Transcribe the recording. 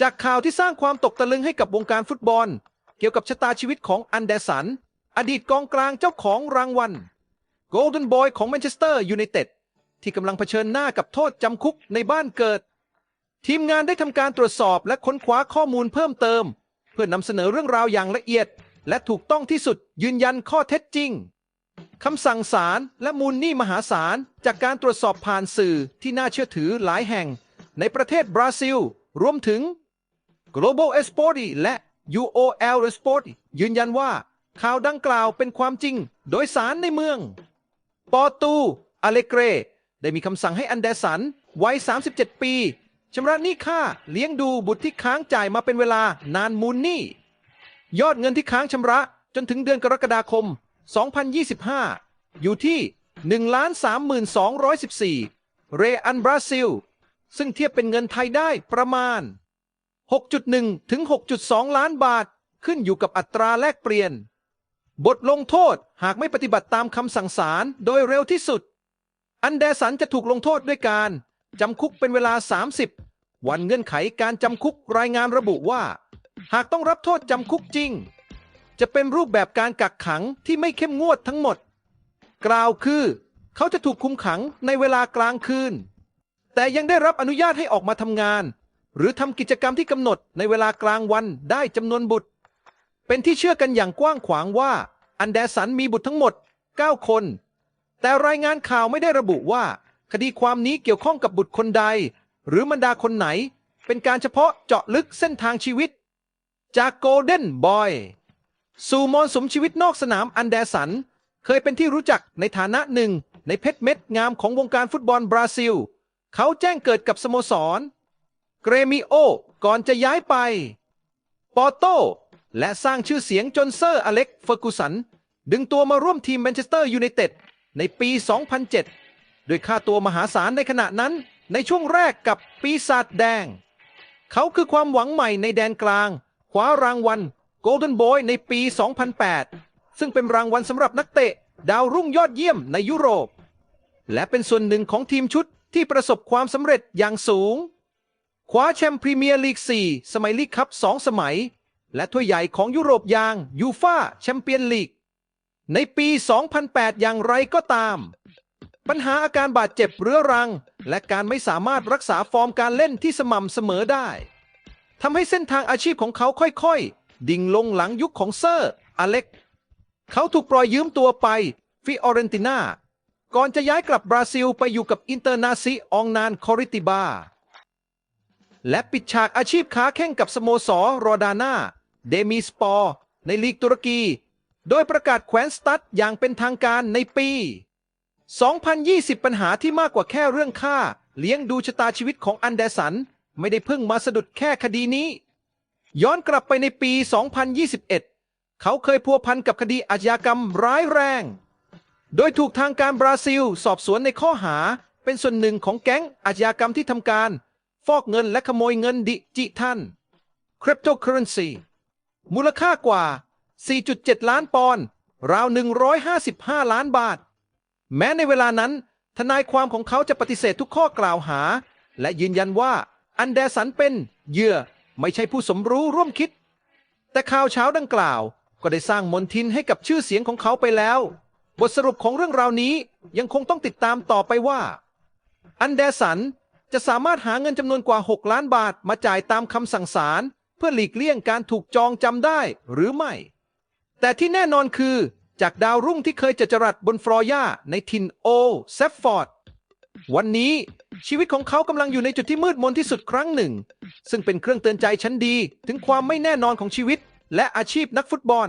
จากข่าวที่สร้างความตกตะลึงให้กับวงการฟุตบอล เกี่ยวกับชะตาชีวิตของอันเดอร์สัน อดีตกองกลางเจ้าของรางวัล Golden Boy ของแมนเชสเตอร์ยูไนเต็ดที่กำลังเผชิญหน้ากับโทษจำคุกในบ้านเกิด ทีมงานได้ทำการตรวจสอบและค้นคว้าข้อมูลเพิ่มเติม เพื่อนำเสนอเรื่องราวอย่างละเอียด และถูกต้องที่สุดยืนยันข้อเท็จจริงคำสั่งศาลและมูลหนี้มหาศาลจากการตรวจสอบผ่านสื่อที่น่าเชื่อถือหลายแห่ง ในประเทศบราซิล รวมถึง Global e s p o r t และ UOL Sport ยืนยันว่าข่าวดังกล่าวเป็นความจริงโดยสารในเมือง ปอตู อเลเกร ได้มีคำสั่งให้อันเดสันวัย 37 ปีชำระหนี้ค่าเลี้ยงดูบุตรที่ค้างจ่ายมาเป็นเวลานานมูลหนี้ ยอดเงินที่ค้างชำระจนถึงเดือนกรกฎาคม 2025 อยู่ที่ 1,3214 เรอันบราซิล ซึ่งเทียบเป็นเงินไทยได้ประมาณ 6.1 ถึง 6.2 ล้านบาท ขึ้นอยู่กับอัตราแลกเปลี่ยน บทลงโทษหากไม่ปฏิบัติตามคำสั่งศาลโดยเร็วที่สุด อันเดอสันจะถูกลงโทษด้วยการจำคุกเป็นเวลา 30 วันเงื่อนไขการจำคุกรายงานระบุว่า หากต้องรับโทษจำคุกจริง จะเป็นรูปแบบการกักขังที่ไม่เข้มงวดทั้งหมด กล่าวคือ เขาจะถูกคุมขังในเวลากลางคืน แต่ยังได้รับอนุญาตให้ออกมาทำงาน หรือทำกิจกรรมที่กำหนดในเวลากลางวันได้จำนวนบุตร เป็นที่เชื่อกันอย่างกว้างขวางว่าอันเดอสันมีบุตรทั้งหมด 9 คน แต่รายงานข่าวไม่ได้ระบุว่า คดีความนี้เกี่ยวข้องกับบุตรคนใด หรือบรรดาคนไหน เป็นการเฉพาะเจาะลึกเส้นทางชีวิต จากโกลเด้นบอยสู่มรสุมชีวิตนอกสนามอันเดอสัน เคยเป็นที่รู้จักในฐานะหนึ่งในเพชรเม็ดงามของวงการฟุตบอลบราซิล เขาแจ้งเกิดกับสโมสร เกรมิโอ ก่อนจะย้ายไป ปอโต และสร้างชื่อเสียงจนเซอร์อเล็กเฟอร์กูสัน ดึงตัวมาร่วมทีมแมนเชสเตอร์ยูไนเต็ดในปี 2007โดยค่าตัวมหาศาลในขณะนั้นในช่วงแรกกับปีศาจแดง เขาคือความหวังใหม่ในแดนกลางคว้ารางวัล Golden Boy ในปี 2008 ซึ่งเป็นรางวัลสำหรับนักเตะ ดาวรุ่งยอดเยี่ยมในยุโรป และเป็นส่วนหนึ่งของทีมชุดที่ประสบความสำเร็จอย่างสูง คว้าแชมป์พรีเมียร์ลีก 4 สมัยลีกคัพ2สมัย และถ้วยใหญ่ของยุโรปอย่างยูฟาแชมเปียนลีก ในปี 2008 อย่างไรก็ตาม ปัญหาอาการบาดเจ็บเรื้อรัง และการไม่สามารถรักษาฟอร์มการเล่นที่สม่ำเสมอได้ทำให้เส้นทางอาชีพของเขาค่อยๆ ดิ่งลงหลังยุคของเซอร์ อเล็ก เขาถูกปล่อยยืมตัวไปฟิออเรนติน่าก่อนจะย้ายกลับบราซิลไปอยู่กับอินเตอร์นาซิอองนานคอริติบา และปิดฉากอาชีพค้าแข่งกับสโมสรโรดาน่าเดมีสปอร์ในลีกตุรกี โดยประกาศแขวนสตัดอย่างเป็นทางการในปี 2020 ปัญหาที่มากกว่าแค่เรื่องค่า เลี้ยงดูชะตาชีวิตของอันเดสัน ไม่ได้เพิ่งมาสะดุดแค่คดีนี้ ย้อนกลับไปในปี 2021 เขาเคยพัวพันกับคดีอาชญากรรมร้ายแรง โดยถูกทางการบราซิล สอบสวนในข้อหาเป็นส่วนหนึ่งของแก๊งอาชญากรรมที่ทำการ ฟอกเงินและขโมยเงินดิจิทัล Cryptocurrency มูลค่ากว่า 4.7 ล้านปอนด์ราว 155 ล้านบาท แม้ในเวลานั้น ทนายความของเขาจะปฏิเสธทุกข้อกล่าวหา และยืนยันว่าอันเดสันเป็นเหยื่อไม่ใช่ผู้สมรู้ร่วมคิด แต่ข่าวเช้าดังกล่าว ก็ได้สร้างมนทินให้กับชื่อเสียงของเขาไปแล้ว บทสรุปของเรื่องราวนี้ยังคงต้องติดตามต่อไปว่า อันเดสัน จะสามารถหาเงินจำนวนกว่า 6 ล้านบาทมาจ่ายตามคำสั่งศาลเพื่อหลีกเลี่ยงการถูกจองจำได้หรือไม่ แต่ที่แน่นอนคือ จากดาวรุ่งที่เคยจะจรัสบนฟลอร์ย่าในทินโอเซฟฟอร์ด วันนี้ชีวิตของเขากำลังอยู่ในจุดที่มืดมนที่สุดครั้งหนึ่ง ซึ่งเป็นเครื่องเตือนใจชั้นดีถึงความไม่แน่นอนของชีวิต และอาชีพนักฟุตบอล